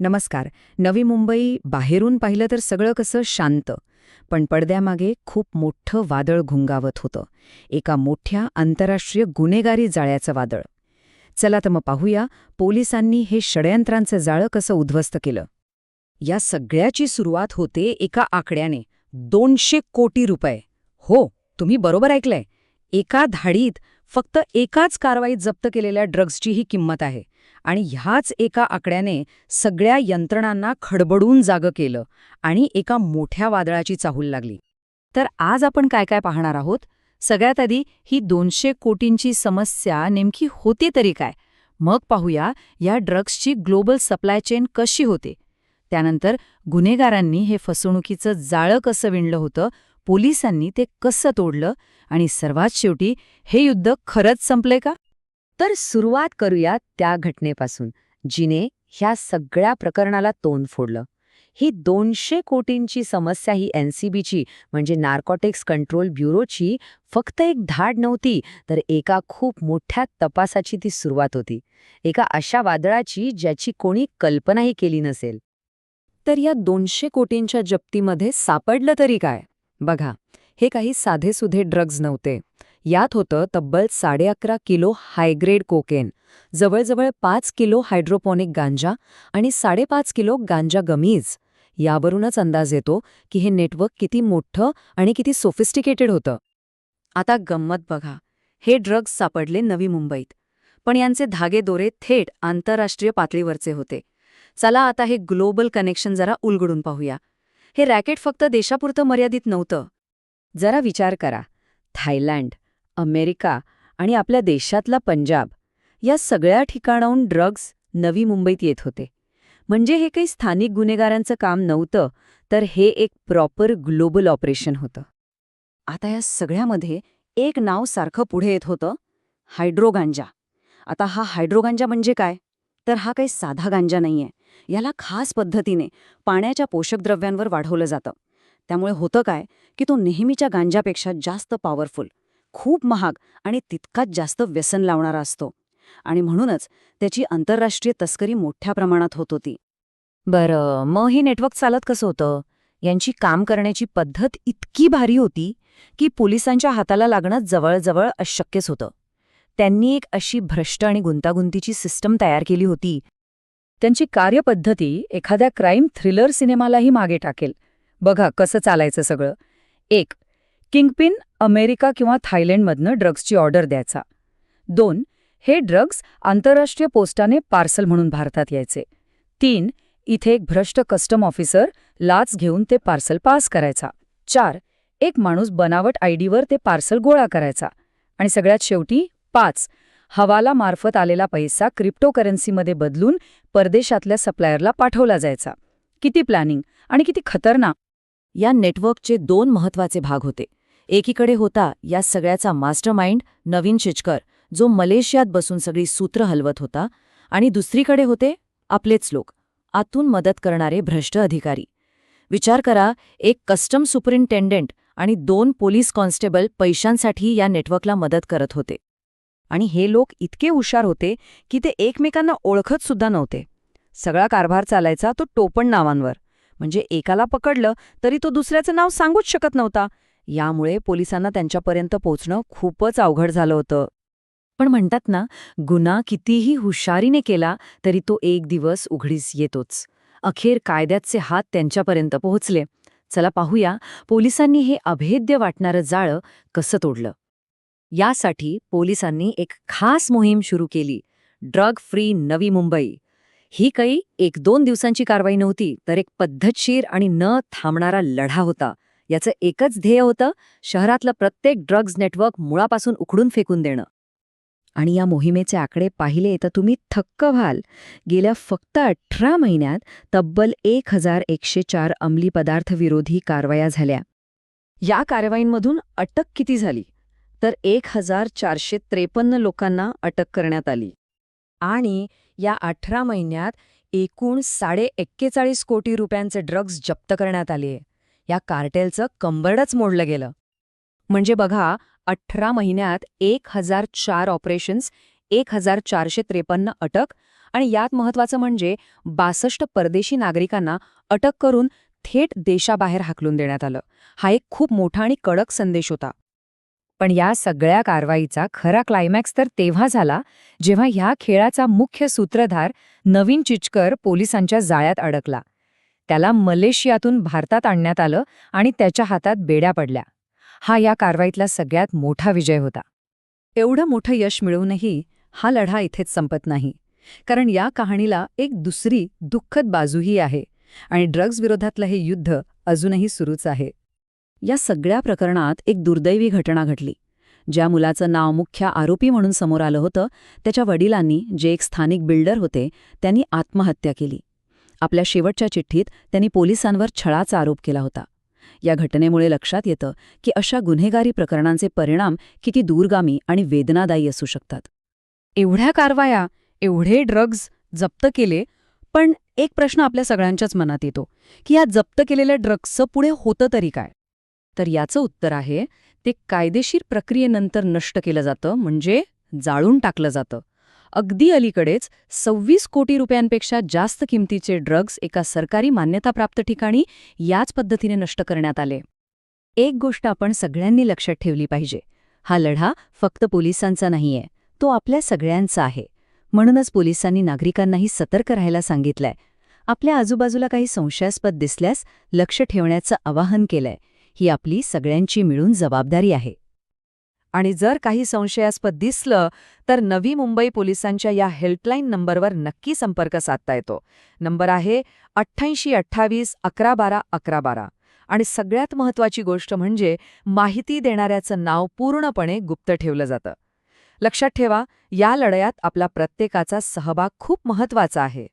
नमस्कार. नवी मुंबई बाहेरून पाहिलं तर सगळं कसं शांत. पण पडद्यामागे खूप मोठं वादळ घुंगावत होतं. एका मोठ्या आंतरराष्ट्रीय गुन्हेगारी जाळ्याचं वादळ. चला तर मग पाहूया पोलिसांनी हे षडयंत्रांचं जाळं कसं उद्ध्वस्त केलं. या सगळ्याची सुरुवात होते एका आकड्याने. दोनशे कोटी रुपये. हो तुम्ही बरोबर ऐकलंय. एका धाडीत फक्त एकाच कारवाईत जप्त केलेल्या ड्रग्सची ही किंमत आहे. आणि ह्याच एका आकड्याने सगळ्या यंत्रणांना खडबडून जागं केलं आणि एका मोठ्या वादळाची चाहूल लागली. तर आज आपण काय काय पाहणार आहोत? सगळ्यात आधी ही दोनशे कोटींची समस्या नेमकी होती तरी काय? मग पाहूया या ड्रग्सची ग्लोबल सप्लाय चेन कशी होते? त्यानंतर गुन्हेगारांनी हे फसवणुकीचं जाळं कसं विणलं होतं? पोलिसांनी ते कसं तोडलं आणि सर्वात शेवटी हे युद्ध खरंच संपले का? तर सुरुवात करूया त्या घटनेपासून जिने ह्या सगळ्या प्रकरणाला तोंड फोडलं. ही दोनशे कोटींची समस्या ही एनसीबीची म्हणजे नार्कोटिक्स कंट्रोल ब्युरोची फक्त एक धाड नव्हती तर एका खूप मोठ्या तपासाची ती सुरुवात होती. एका अशा वादळाची ज्याची कोणी कल्पनाही केली नसेल. तर या दोनशे कोटींच्या जप्तीमध्ये सापडलं तरी काय? बघा हे काही साधेसुधे ड्रग्ज नव्हते. यात होतं तब्बल साडे अकरा किलो हायग्रेड कोकेन जवळजवळ पाच किलो हायड्रोपॉनिक गांजा आणि साडेपाच किलो गांजा गमीज. यावरूनच अंदाज येतो की हे नेटवर्क किती मोठं आणि किती सोफिस्टिकेटेड होतं. आता गंमत बघा. हे ड्रग्ज सापडले नवी मुंबईत. पण यांचे धागेदोरे थेट आंतरराष्ट्रीय पातळीवरचे होते. चला आता हे ग्लोबल कनेक्शन जरा उलगडून पाहूया. हे रॅकेट फक्त देशापुरतं मर्यादित नव्हतं. जरा विचार करा. थायलंड अमेरिका आणि आपल्या देशातला पंजाब या सगळ्या ठिकाणाहून ड्रग्ज नवी मुंबईत येत होते. म्हणजे हे काही स्थानिक गुन्हेगारांचं काम नव्हतं तर हे एक प्रॉपर ग्लोबल ऑपरेशन होतं. आता या सगळ्यामध्ये एक नाव सारखं पुढे येत होतं हायड्रोगांजा. आता हा हायड्रोगांजा म्हणजे काय? तर हा काही साधा गांजा नाहीये. याला खास पद्धतीने पाण्याच्या पोषक द्रव्यांवर वाढवलं जातं. त्यामुळे होतं काय की तो नेहमीच्या गांजापेक्षा जास्त पॉवरफुल खूप महाग आणि तितकाच जास्त व्यसन लावणारा असतो. आणि म्हणूनच त्याची आंतरराष्ट्रीय तस्करी मोठ्या प्रमाणात होत होती. बरं मग हे नेटवर्क चालत कसं होतं? यांची काम करण्याची पद्धत इतकी भारी होती की पोलिसांच्या हाताला लागणं जवळजवळ अशक्यच होतं. त्यांनी एक अशी भ्रष्ट आणि गुंतागुंतीची सिस्टम तयार केली होती. त्यांची कार्यपद्धती एखाद्या क्राईम थ्रिलर सिनेमालाही मागे टाकेल. बघा कसं चालायचं सगळं. एक किंगपिन अमेरिका किंवा थायलंडमधनं ड्रग्सची ऑर्डर द्यायचा. दोन हे ड्रग्स आंतरराष्ट्रीय पोस्टाने पार्सल म्हणून भारतात यायचे. तीन इथे एक भ्रष्ट कस्टम ऑफिसर लाच घेऊन ते पार्सल पास करायचा. चार एक माणूस बनावट आयडीवर ते पार्सल गोळा करायचा. आणि सगळ्यात शेवटी पाच. हवाला मार्फत आलेला पैसा क्रिप्टोकरन्सीमध्ये बदलून परदेशातल्या सप्लायरला पाठवला जायचा. किती प्लॅनिंग आणि किती खतरनाक. या नेटवर्कचे दोन महत्त्वाचे भाग होते. एकीकडे होता या सगळ्याचा मास्टरमाइंड नवीन चिचकर जो मलेशियात बसून सगळी सूत्र हलवत होता आणि दुसरीकडे होते आपलेच लोक आतून मदत करणारे भ्रष्ट अधिकारी. विचार करा एक कस्टम सुपरिंटेंडेंट आणि दोन पोलीस कॉन्स्टेबल पैशांसाठी या नेटवर्कला मदत करत होते. आणि हे लोक इतके हुशार होते की ते एकमेकांना ओळखत सुद्धा नव्हते. सगळा कारभार चालायचा तो टोपण नावांवर. म्हणजे एकाला पकडलं तरी तो दुसऱ्याचं नाव सांगूच शकत नव्हता. यामुळे पोलिसांना त्यांच्यापर्यंत पोहोचणं खूपच अवघड झालं होतं. पण म्हणतात ना गुन्हा कितीही हुशारीने केला तरी तो एक दिवस उघडीस येतोच. अखेर कायद्याचे हात त्यांच्यापर्यंत पोहोचले. चला पाहूया पोलिसांनी हे अभेद्य वाटणारं जाळं कसं तोडलं. यासाठी पोलिसांनी एक खास मोहीम सुरू केली. Drug free Navi Mumbai. ही काही एक दोन दिवसांची कारवाई नव्हती तर एक पद्धतशीर आणि न थांबणारा लढा होता. याचं एकच ध्येय होतं शहरातलं प्रत्येक ड्रग्ज नेटवर्क मुळापासून उखडून फेकून देणं. आणि या मोहिमेचे आकडे पाहिले तर तुम्ही थक्क व्हाल. गेल्या फक्त अठरा महिन्यात तब्बल एक हजार एकशे चार अंमली पदार्थ विरोधी कारवाया झाल्या. या कारवाईंमधून अटक किती झाली? तर एक हजार चारशे त्रेपन्न लोकांना अटक करण्यात आली. आणि या अठरा महिन्यात एकूण साडे एक्केचाळीस कोटी रुपयांचे ड्रग्ज जप्त करण्यात आले. या कार्टेलचं कंबरडच मोडलं गेलं. म्हणजे बघा अठरा महिन्यात एक हजार चार ऑपरेशन्स एक हजार चारशे त्रेपन्न अटक आणि यात महत्वाचं म्हणजे बासष्ट परदेशी नागरिकांना अटक करून थेट देशाबाहेर हाकलून देण्यात आलं. हा एक खूप मोठा आणि कडक संदेश होता. पण या सगळ्या कारवाईचा खरा क्लायमॅक्स तर तेव्हा झाला जेव्हा ह्या खेळाचा मुख्य सूत्रधार नवीन चिचकर पोलिसांच्या जाळ्यात अडकला. त्याला मलेशियातून भारतात आणण्यात आलं आणि त्याच्या हातात बेड्या पडल्या. हा या कारवाईतला सगळ्यात मोठा विजय होता. एवढं मोठं यश मिळवूनही हा लढा इथेच संपत नाही. कारण या कहाणीला एक दुसरी दुःखद बाजूही आहे आणि ड्रग्ज विरोधातलं हे युद्ध अजूनही सुरूच आहे. या सगळ्या प्रकरणात एक दुर्दैवी घटना घडली. ज्या मुलाचं नाव मुख्य आरोपी म्हणून समोर आलं होतं त्याच्या वडिलांनी जे एक स्थानिक बिल्डर होते त्यांनी आत्महत्या केली. आपल्या शेवटच्या चिठ्ठीत त्यांनी पोलिसांवर छळाचा आरोप केला होता. या घटनेमुळे लक्षात येतं की अशा गुन्हेगारी प्रकरणांचे परिणाम किती दूरगामी आणि वेदनादायी असू शकतात. एवढ्या कारवाया एवढे ड्रग्ज जप्त केले पण एक प्रश्न आपल्या सगळ्यांच्याच मनात येतो की या जप्त केलेल्या ड्रग्जचं पुढे होतं तरी काय? तर याचं उत्तर आहे ते कायदेशीर प्रक्रियेनंतर नष्ट केलं जातं म्हणजे जाळून टाकलं जातं. अगदी अलीकडेच सव्वीस कोटी रुपयांपेक्षा जास्त किमतीचे ड्रग्ज एका सरकारी मान्यताप्राप्त ठिकाणी याच पद्धतीने नष्ट करण्यात आले. एक गोष्ट आपण सगळ्यांनी लक्षात ठेवली पाहिजे हा लढा फक्त पोलिसांचा नाहीये तो आपल्या सगळ्यांचा आहे. म्हणूनच पोलिसांनी नागरिकांनाही सतर्क राहायला सांगितलंय. आपल्या आजूबाजूला काही संशयास्पद दिसल्यास लक्ष ठेवण्याचं आवाहन केलंय. ही आपली सगळ्यांची मिळून जबाबदारी आहे. आणि जर काही संशयास्पद दिसलं तर नवी मुंबई पोलिसांच्या या हेल्पलाईन नंबरवर नक्की संपर्क साधता येतो. नंबर आहे अठ्ठ्याऐंशी अठ्ठावीस अकरा बारा अकरा बारा. आणि सगळ्यात महत्त्वाची गोष्ट म्हणजे माहिती देणाऱ्याचं नाव पूर्णपणे गुप्त ठेवलं जातं. लक्षात ठेवा या लढ्यात आपला प्रत्येकाचा सहभाग खूप महत्त्वाचा आहे.